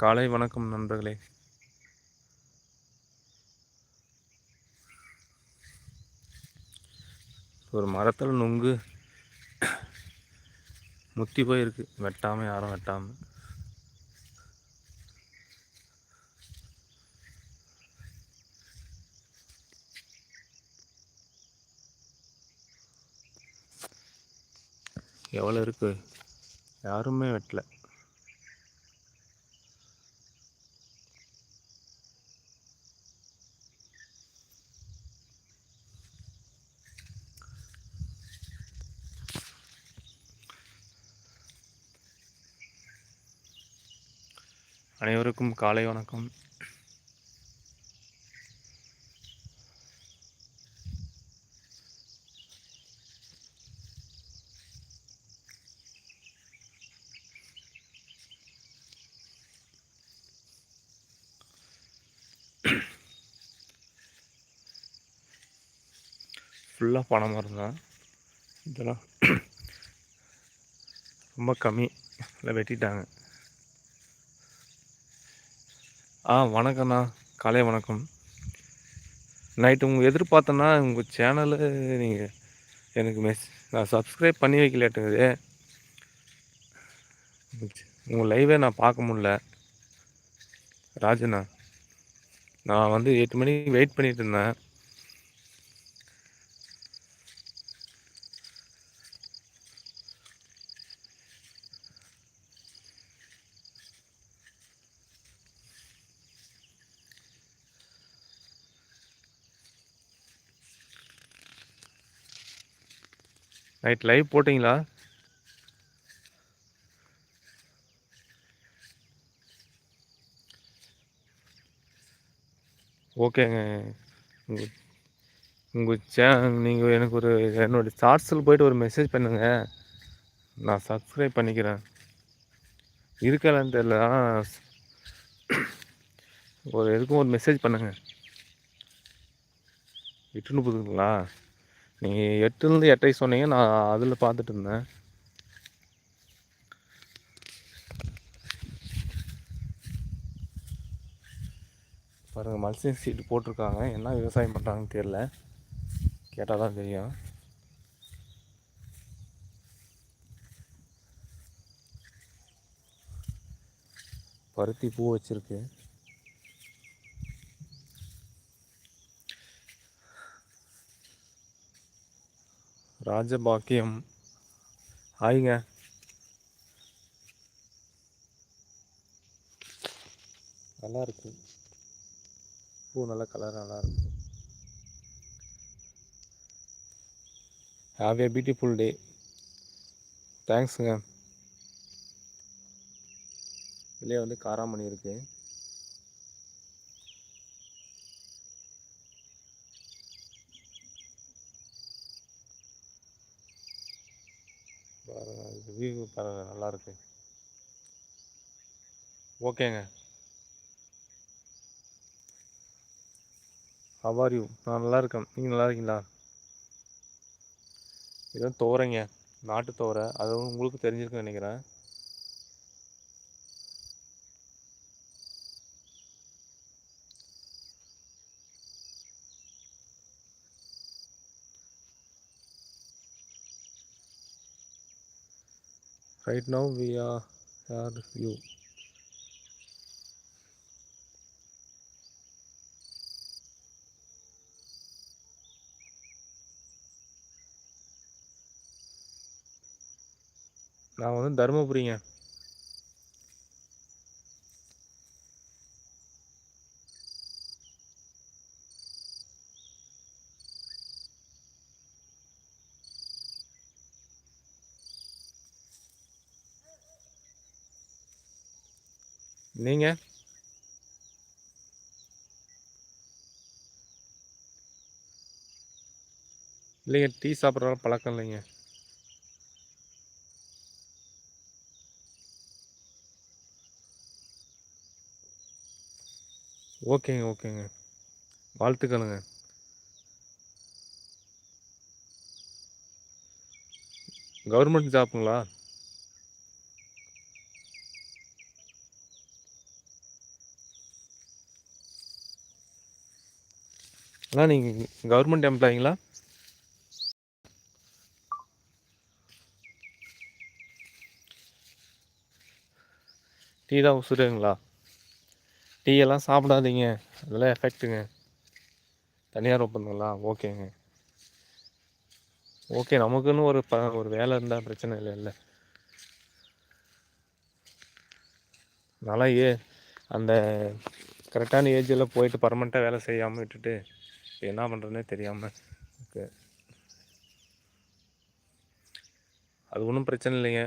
காலை வணக்கம் நண்பர்களே. ஒரு மரத்தில் நுங்கு முத்தி போயிருக்கு. வெட்டாமல் யாரும் வெட்டாமல் எவ்வளோ இருக்கு? யாருமே வெட்டலை. அனைவருக்கும் காலை வணக்கம். ஃபுல்லாக பனை மரம் தான். இதெல்லாம் ரொம்ப கம்மி. இல்லை வெட்டிட்டாங்க. ஆ வணக்கண்ணா காலை வணக்கம். நைட்டு உங்கள் எதிர்பார்த்தேன்னா உங்கள் சேனலு நீங்கள் எனக்கு மெஸ் நான் சப்ஸ்கிரைப் பண்ணி வைக்கலாட்டுங்குது. உங்கள் லைவே நான் பார்க்க முடில ராஜண்ணா நான் வந்து எட்டு மணிக்கு வெயிட் பண்ணிகிட்டு இருந்தேன். நைட் லைவ் போட்டிங்களா? ஓகேங்க. உங்கள் உங்கள் சே நீங்கள் எனக்கு ஒரு என்னோடய ஷார்ட்ஸில் போயிட்டு ஒரு மெசேஜ் பண்ணுங்க. நான் சப்ஸ்கிரைப் பண்ணிக்கிறேன். இருக்கலான்னு தெரியல ஒரு எதுக்கும் ஒரு மெசேஜ் பண்ணுங்க. எட்டுன்னு போதுங்களா? நீங்கள் எட்டுலேருந்து எட்டை சொன்னீங்க நான் அதில் பார்த்துட்டு இருந்தேன். பாருங்கள் மல்சிங் சீட்டு போட்டிருக்காங்க. என்ன விவசாயம் பண்ணுறாங்கன்னு தெரில கேட்டால் தான் தெரியும். பருத்தி பூ வச்சுருக்கு. ராஜபாக்கியம். ஹாய்ங்க நல்லா இருக்கு பூ நல்ல கலர் நல்லா இருக்கு ஹாவ் ஏ பியூட்டிஃபுல் டே தேங்க்ஸுங்க வெளியே வந்து காராமணி இருக்குது வியூ பாருங்க நல்லாயிருக்கு ஓகேங்க. ஹவார் யூ நான் நல்லா இருக்கேன். நீங்கள் நல்லா இருக்கீங்களா? இதுதான் தோரைங்க நாட்டு தோரை அதுவும் உங்களுக்கு தெரிஞ்சிருக்குன்னு நினைக்கிறேன். Right now we are are you நான் வந்து தருமபுரிங்க நீங்க? இல்லைங்க டீ சாப்பிட்ற பழக்கம் இல்லைங்க. ஓகேங்க ஓகேங்க. வாழ்த்துக்களுங்க. கவர்மெண்ட் ஜாப்புங்களா? அண்ணா நீங்கள் கவர்மெண்ட் எம்ப்ளாயிங்களா டீ தான் உசுருங்களா? டீ எல்லாம் சாப்பிடாதீங்க. அதெல்லாம் எஃபெக்ட்டுங்க தனியார் ஒப்பந்தங்களா? ஓகேங்க ஓகே நமக்குன்னு ஒரு ப ஒரு வேலை இருந்தால் பிரச்சனை இல்லை இல்லை. நல்லா ஏ அந்த கரெக்டான ஏஜில் போயிட்டு பர்மனெண்ட்டாக வேலை செய்யாமல் விட்டுட்டு என்ன பண்ணுறதுனே தெரியாமல் ஓகே அது ஒன்றும் பிரச்சனை இல்லைங்க.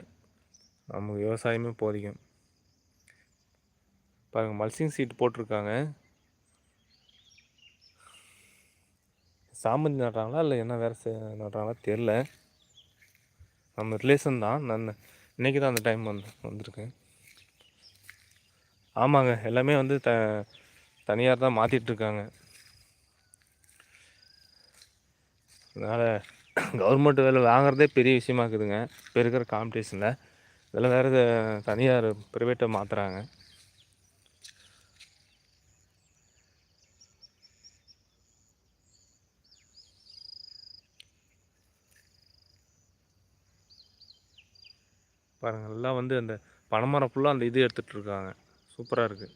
நமக்கு விவசாயமே போதிக்கும். பாருங்கள் மல்சிங் சீட் போட்டிருக்காங்க. சாமந்தி நடுறாங்களா இல்லை என்ன வேறு செ நடுறாங்களா தெரில நம்ம ரிலேஷன் தான். நான் இன்றைக்கி தான் அந்த டைம் வந்து வந்திருக்கேன் ஆமாங்க எல்லாமே வந்து த தனியார் தான் மாற்றிட்டுருக்காங்க அதனால் கவர்மெண்ட் வேலை வாங்குறதே பெரிய விஷயமா இருக்குதுங்க. இப்போ இருக்கிற காம்படிஷனில் இதில் வேறு தனியார் ப்ரைவேட்டை மாற்றுறாங்க பாருங்கள் எல்லாம் வந்து அந்த பனைமரம் ஃபுல்லாக அந்த இது எடுத்துகிட்ருக்காங்க சூப்பராக இருக்குது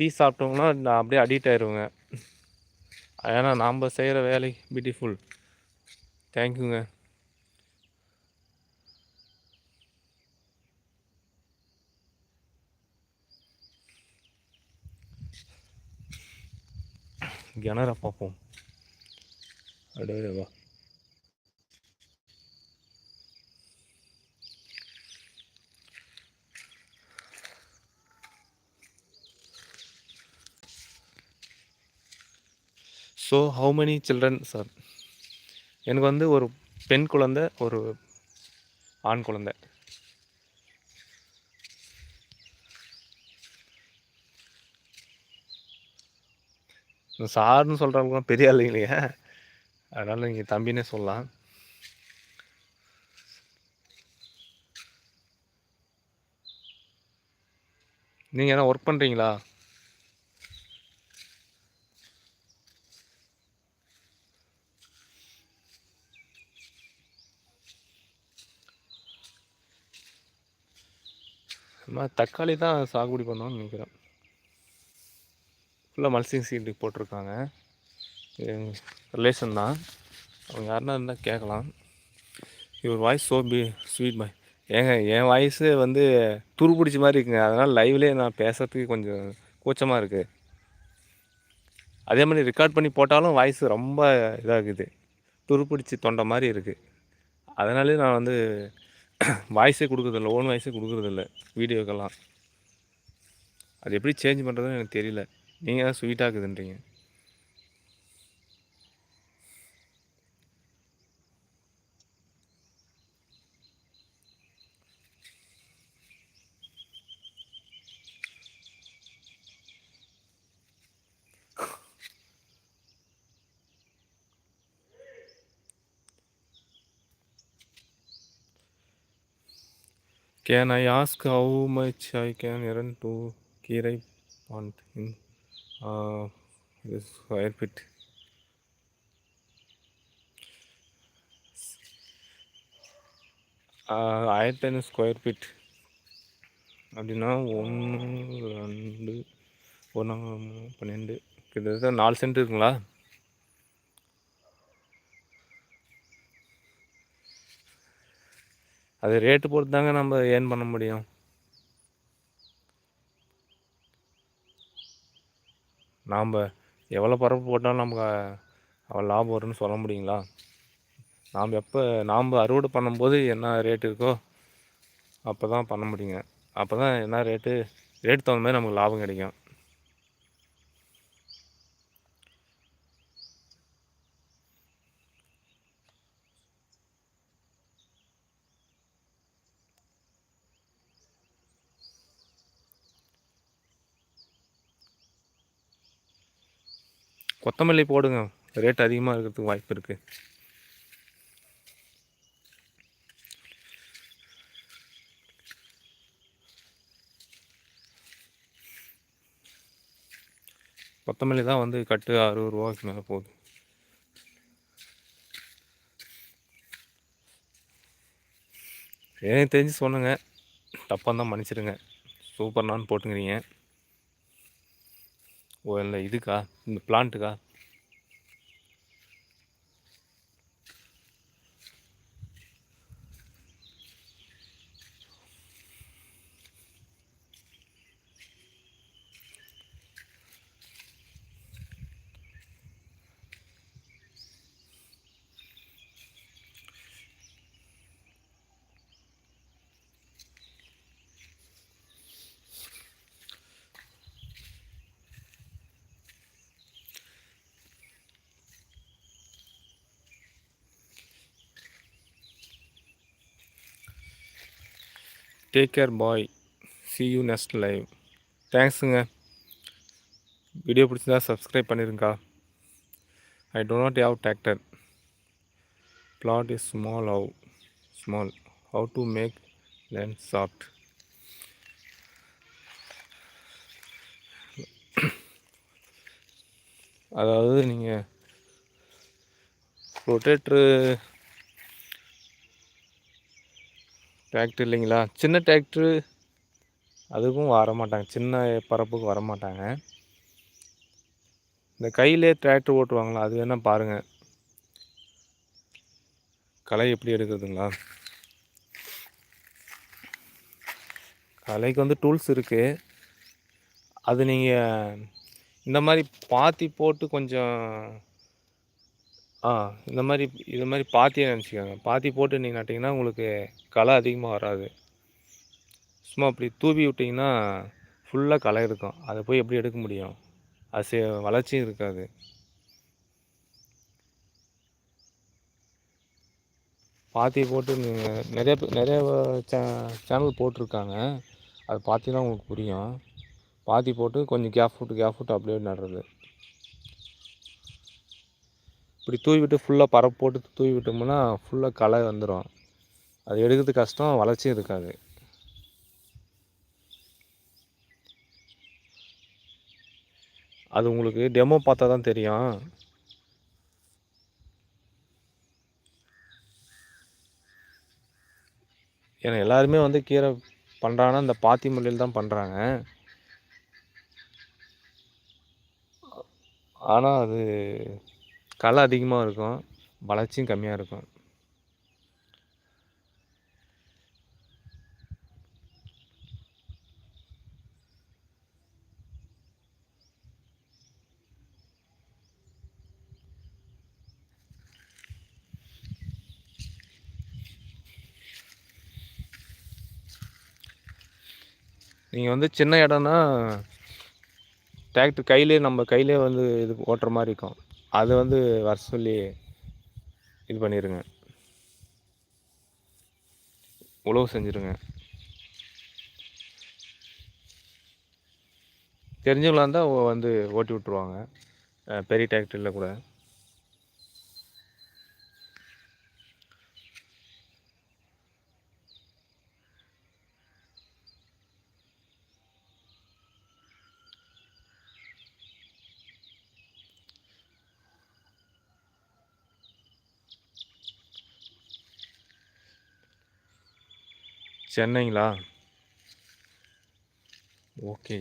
டீ சாப்பிட்டோம்னா நான் அப்படியே அடிக்ட் ஆயிடுவேங்க ஏன்னா நாம் செய்கிற வேலை பியூட்டிஃபுல் தேங்க்யூங்க கிணற பார்ப்போம். அப்படியே வா. So how many children sir எனக்கு வந்து ஒரு பெண் குழந்த ஒரு ஆண் குழந்த. சார்னு சொல்கிறவங்களாம் பெரிய ஆள் இல்லையா? அதனால் நீங்கள் தம்பினே சொல்லலாம். நீங்கள் என்ன ஒர்க் பண்ணுறீங்களா தக்காளி தான் சாகுபடி பண்ணோம்னு நினைக்கிறேன். ஃபுல்லாக மல்சிங் சீட்டு போட்டிருக்காங்க. ரிலேஷன் தான். அவங்க யாருன்னா இருந்தால் கேட்கலாம். இவர் voice so be sweet boy ஏங்க என் வாய்ஸு வந்து துரு பிடிச்ச மாதிரி இருக்குங்க. அதனால் லைவ்லேயே நான் பேசுறதுக்கு கொஞ்சம் கூச்சமாக இருக்குது அதே மாதிரி ரெக்கார்ட் பண்ணி போட்டாலும் வாய்ஸ் ரொம்ப இதாகுது. துரு பிடிச்சி தொண்டை மாதிரி இருக்குது அதனாலே நான் வந்து வாய்ஸே கொடுக்குறதில்ல ஓன் வாய்ஸே கொடுக்குறதில்ல வீடியோக்கெல்லாம். அது எப்படி சேஞ்ச் பண்ணுறதுன்னு எனக்கு தெரியல. நீங்கள் தான் ஸ்வீட்டாக can I ask how much I can earn to keerai pond in fire uh, ஆயிரத்தி ஐநூறு ஸ்கொயர் ஃபீட் அப்படின்னா ஒன்று ரெண்டு ஒன்று பன்னெண்டு. கிட்டத்தட்ட நாலு சென்ட் இருக்குங்களா? அது ரேட்டு பொறுத்து தாங்க நம்ம ஏர்ன் பண்ண முடியும். நாம் எவ்வளோ பரப்பு போட்டாலும் நமக்கு அவ்வளோ லாபம் வரும்னு சொல்ல முடியுங்களா? நாம் எப்போ நாம் அறுவடை பண்ணும்போது என்ன ரேட் இருக்கோ அப்போ தான் பண்ண முடியுங்க. அப்போ தான் என்ன ரேட்டு ரேட் தகுந்த மாதிரி நமக்கு லாபம் கிடைக்கும். கொத்தமல்லி போடுங்க. ரேட் அதிகமாக இருக்கிறதுக்கு வாய்ப்பு இருக்குது கொத்தமல்லி தான் வந்து கட்டு அறுபது ரூபாய்க்கு மேலே போகுது. எனக்கு தெரிஞ்சு சொன்னுங்க தப்பாக தான் மன்னிச்சிடுங்க. சூப்பர் நான் போட்டுங்கிறீங்க இதுக்கா? இந்த பிளான்ட்டுக்கா take care bye see you next live தேங்க்ஸுங்க வீடியோ பிடிச்சிருந்தா subscribe பண்ணிருங்கக்கா. I do not have tractor plot is small how small how to make land soft அதாவது நீங்கள் ரொட்டேட்ரு டிராக்டர் இல்லைங்களா? சின்ன டிராக்டரு அதுக்கும் வர மாட்டாங்க சின்ன பரப்புக்கு வர மாட்டாங்க இந்த கையிலே டிராக்டர் ஓட்டுவாங்களா? அது வேணால் பாருங்கள் களை எப்படி எடுக்கிறதுங்களா? கலைக்கு வந்து டூல்ஸ் இருக்குது அது நீங்கள் இந்த மாதிரி பாத்தி போட்டு கொஞ்சம் ஆ இந்த மாதிரி இது மாதிரி பாத்தியை நினச்சிக்கோங்க. பாத்தி போட்டு நீங்கள் நட்டிங்கன்னா உங்களுக்கு களை அதிகமாக வராது. சும்மா அப்படி தூவி விட்டிங்கன்னா ஃபுல்லாக களை இருக்கும். அதை போய் எப்படி எடுக்க முடியும்? அது வளர்ச்சியும் இருக்காது. பாத்தி போட்டு நீங்கள் நிறைய பேர் நிறைய சே சேனல் போட்டிருக்காங்க. அது பார்த்திங்கன்னா உங்களுக்கு புரியும். பாத்தி போட்டு கொஞ்சம் கேப் விட்டு கேப் விட்டு அப்படியே நடுறது. இப்படி தூவி விட்டு ஃபுல்லாக பரப்பு போட்டு தூவி விட்டோம்னா ஃபுல்லாக களை வந்துடும் அது எடுக்கிறது கஷ்டம் வளர்ச்சியும் இருக்காது. அது உங்களுக்கு டெமோ பார்த்தா தான் தெரியும். ஏன்னா எல்லாருமே வந்து கீரை பண்ணுறாங்கன்னா இந்த பாத்தி முறையில் தான் பண்ணுறாங்க ஆனால் அது களை அதிகமாக இருக்கும். வளர்ச்சியும் கம்மியாக இருக்கும். நீங்கள் வந்து சின்ன இடம்னா டிராக்டர் கையிலே நம்ம கையிலே வந்து இது ஓட்டுற மாதிரி இருக்கும். அது வந்து வர சொல்லி இது பண்ணிடுங்க உழவு செஞ்சுருங்க. தெரிஞ்சவங்களா இருந்தால் வந்து ஓட்டி விட்ருவாங்க பெரிய டிராக்டரில் கூட. சென்னைங்களா? ஓகே.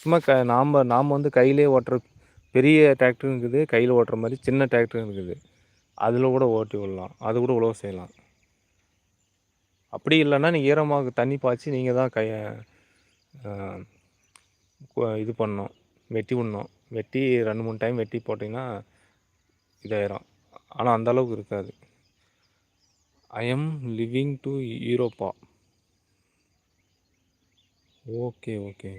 சும்மா க நாம் நாம் வந்து கையிலே ஓட்டுற பெரிய டிராக்டரும் இருக்குது கையில் ஓட்டுற மாதிரி சின்ன டிராக்டரும் இருக்குது. அதில் கூட ஓட்டி விடலாம். அது கூட உழவு செய்யலாம். அப்படி இல்லைன்னா நீங்கள் ஈரமாக தண்ணி பாய்ச்சி நீங்கள் தான் கையை இது பண்ணோம் வெட்டி விடணும். வெட்டி ரெண்டு மூணு டைம் வெட்டி போட்டிங்கன்னா இதாயிரும். ஆனால் அந்த அளவுக்கு இருக்காது. ஐ எம் லிவிங் டு யூரோப்பா ஓகே ஓகே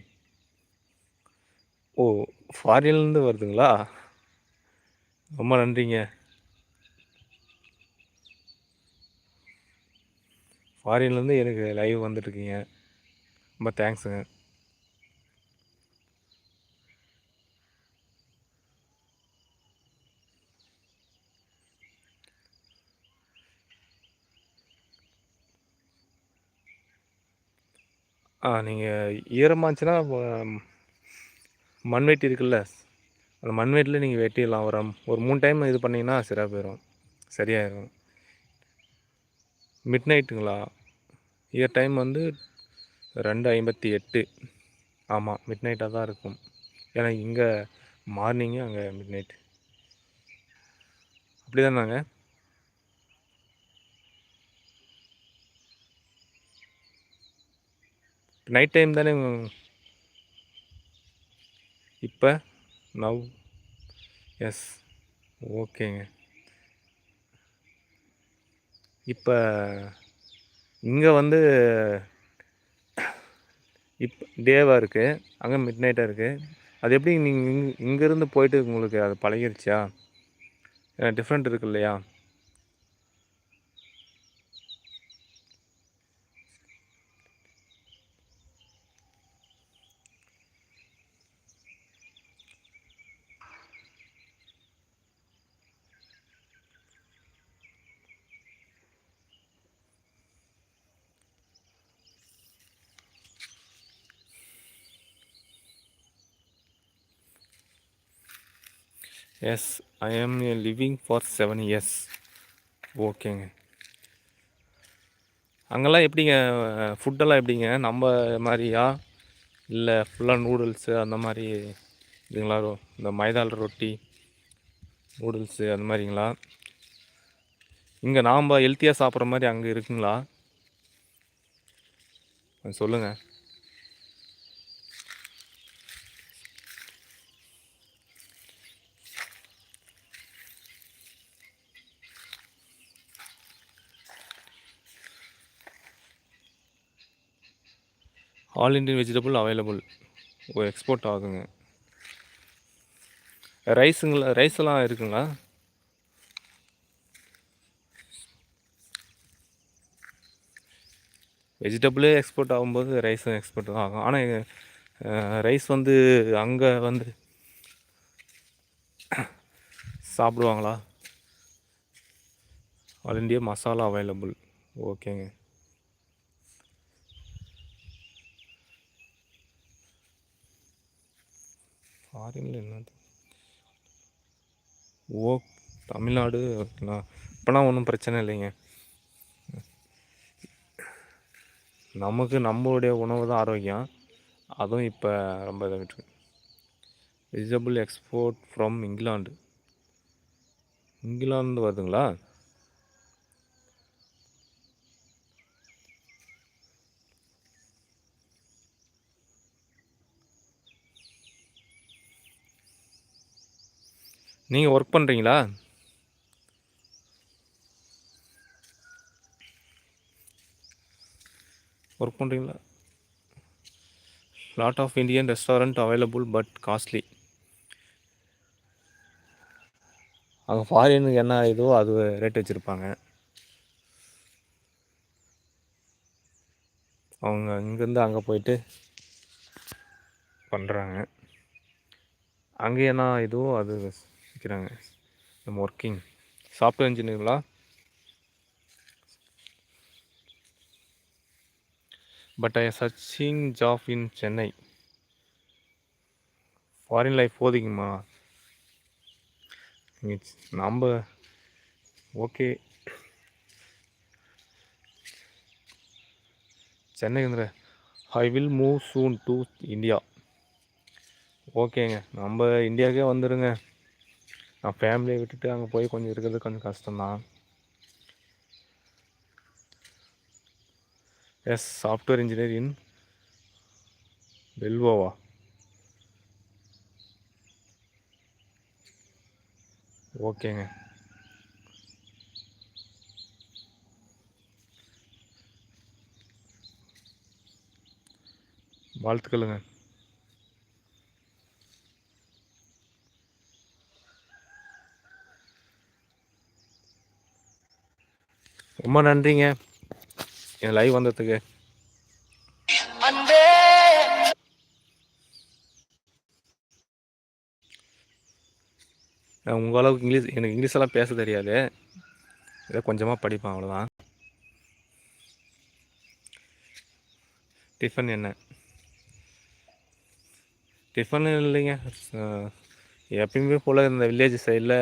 ஓ ஃபாரின்லேருந்து வருதுங்களா? ரொம்ப நன்றிங்க. ஃபாரின்லேருந்து எனக்கு லைவ் வந்துட்டுருக்கீங்க ரொம்ப தேங்க்ஸுங்க ஆ நீங்கள் ஈரமாச்சுன்னா மண்வெட்டி இருக்குல்ல? அந்த மண்வெட்டியில் நீங்கள் வெட்டிடலாம். ஒரு ஒரு மூணு டைம் இது பண்ணிங்கன்னா சரியாக போயிடும் சரியாயிடும் மிட் நைட்டுங்களா? இயர் டைம் வந்து ரெண்டு ஐம்பத்தி எட்டு. ஆமாம் மிட் நைட்டாக தான் இருக்கும். ஏன்னா இங்கே மார்னிங்கு அங்கே மிட் நைட் அப்படி தானாங்க நைட் டைம் தானே இப்போ? நவ் எஸ் ஓகேங்க இப்போ இங்கே வந்து இப் டேவாக இருக்குது அங்கே மிட் நைட்டாக இருக்குது அது எப்படி நீங்கள் இங் இங்கேருந்து போயிட்டு உங்களுக்கு அது பழகிருச்சா? டிஃப்ரெண்ட் இருக்கு இல்லையா? Yes I am a living for seven years ஓகேங்க அங்கெல்லாம் எப்படிங்க ஃபுட்டெல்லாம் எப்படிங்க? நம்ம மாதிரியா? இல்லை ஃபுல்லாக நூடுல்ஸு அந்த மாதிரி இதுங்களா? இந்த மைதால் ரொட்டி நூடுல்ஸு அந்த மாதிரிங்களா? இங்கே நாம் ஹெல்த்தியாக சாப்பிட்ற மாதிரி அங்கே இருக்குங்களா? சொல்லுங்கள் all Indian vegetable available oh export ஆகுங்க. ரைஸுங்களா ரைஸ் எல்லாம் இருக்குங்களா? வெஜிடபிளே எக்ஸ்போர்ட் ஆகும்போது ரைஸும் எக்ஸ்போர்ட் தான் ஆகும். ஆனால் ரைஸ் வந்து அங்கே வந்து சாப்பிடுவாங்களா? ஆல் இண்டியா மசாலா அவைலபிள் ஓகேங்க. ஃபாரினில் என்னது ஓ தமிழ்நாடு இப்போலாம் ஒன்றும் பிரச்சனை இல்லைங்க. நமக்கு நம்மளுடைய உணவு தான் ஆரோக்கியம். அதுவும் இப்போ ரொம்ப இதாகிட்டு vegetable export from England England வருதுங்களா? நீங்கள் ஒர்க் பண்ணுறீங்களா ஒர்க் பண்ணுறீங்களா lot of Indian restaurant available but costly அங்கே ஃபாரினுக்கு என்ன இதுவோ அது ரேட் வச்சுருப்பாங்க. அவங்க இங்கேருந்து அங்கே போயிட்டு பண்ணுறாங்க அங்கே என்ன இதுவோ அது விற்கிறாங்க நம்ம working software இன்ஜினியருங்களா? But I searching job in Chennai foreign life போதிக்குமா நம்ம okay Chennai I will move soon to India ஓகேங்க நம்ம இந்தியாவுக்கே வந்துடுங்க நான் ஃபேமிலியை விட்டுட்டு அங்கே போய் கொஞ்சம் இருக்கிறது கொஞ்சம் கஷ்டம்தான். எஸ் சாஃப்ட்வேர் இன்ஜினியர் இன் பெல்வோவா ஓகேங்க வாழ்த்துக்களுங்க. ரொம்ப நன்றிங்க. என் லைவ் வந்ததுக்கு. உங்கள் அளவுக்கு இங்கிலீஷ் எனக்கு இங்கிலீஷ் எல்லாம் பேச தெரியாது. ஏதோ கொஞ்சமாக படிப்பேன் அவ்வளோதான் டிஃபன் என்ன? டிஃபன் இல்லைங்க. எப்பயுமே போல் இந்த வில்லேஜ் சைடில்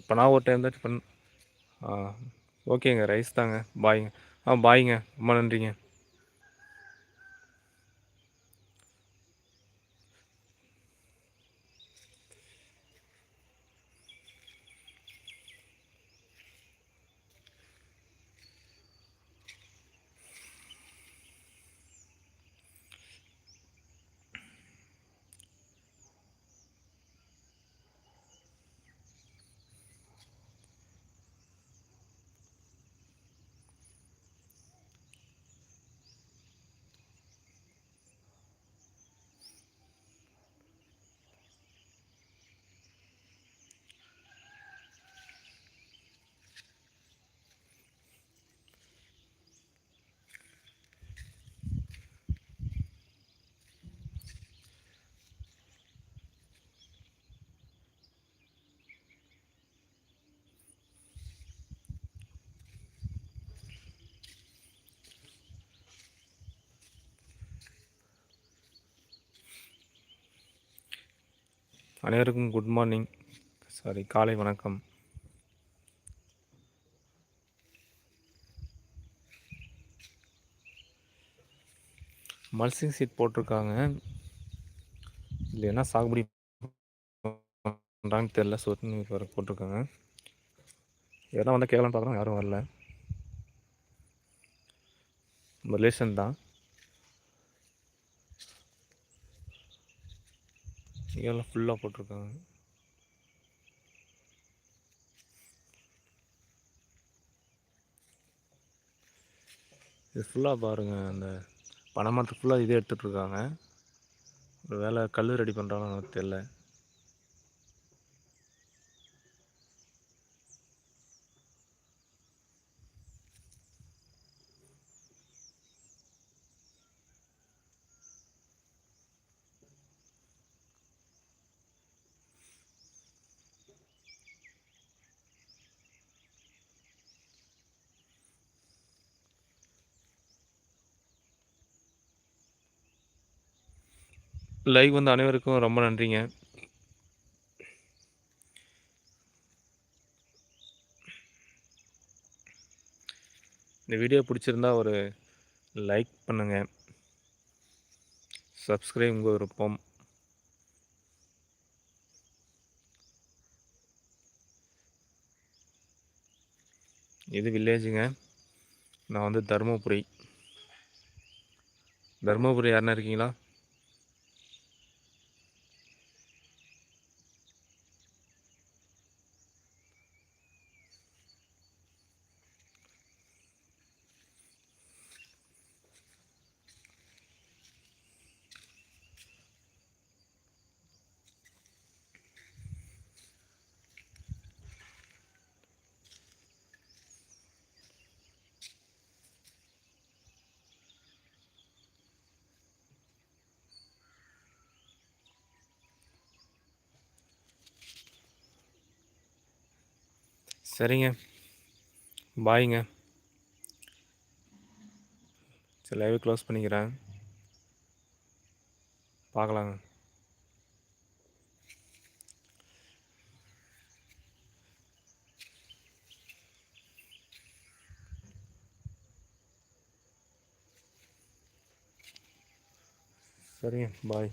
இப்போ நான் ஒரு டைம் தான் டிஃபன் ஓகேங்க ரைஸ் தாங்க. பாய்ங்க. ஆ பாய்ங்க. ரொம்ப நன்றிங்க. அனைவருக்கும் குட் மார்னிங் சாரி காலை வணக்கம். மல்சிங் சீட் போட்டிருக்காங்க. இதில் என்ன சாகுபடி பண்ணுறாங்கன்னு தெரில சொத்து வர போட்டிருக்காங்க. எதனா வந்து கேட்கலான்னு பார்க்குறோம் யாரும் வரல. ரிலேஷன் தான். இதெல்லாம் ஃபுல்லாக போட்டிருக்காங்க. இது ஃபுல்லாக பாருங்கள் அந்த பனைமரத்துக்கு ஃபுல்லாக இதே எடுத்துகிட்ருக்காங்க ஒரு வேலை கல் ரெடி பண்ணுறாங்கன்னு தெரில லைவ் வந்து அனைவருக்கும் ரொம்ப நன்றிங்க. இந்த வீடியோ பிடிச்சிருந்தா ஒரு லைக் பண்ணுங்கள் சப்ஸ்கிரைப் உங்கள் விருப்பம். இது வில்லேஜுங்க நான் வந்து தருமபுரி. தருமபுரி யாருன்னா இருக்கீங்களா? சரிங்க. பாய்ங்க. சரி லைவ் க்ளோஸ் பண்ணிக்கிறேன். பார்க்கலாங்க. சரிங்க பாய்.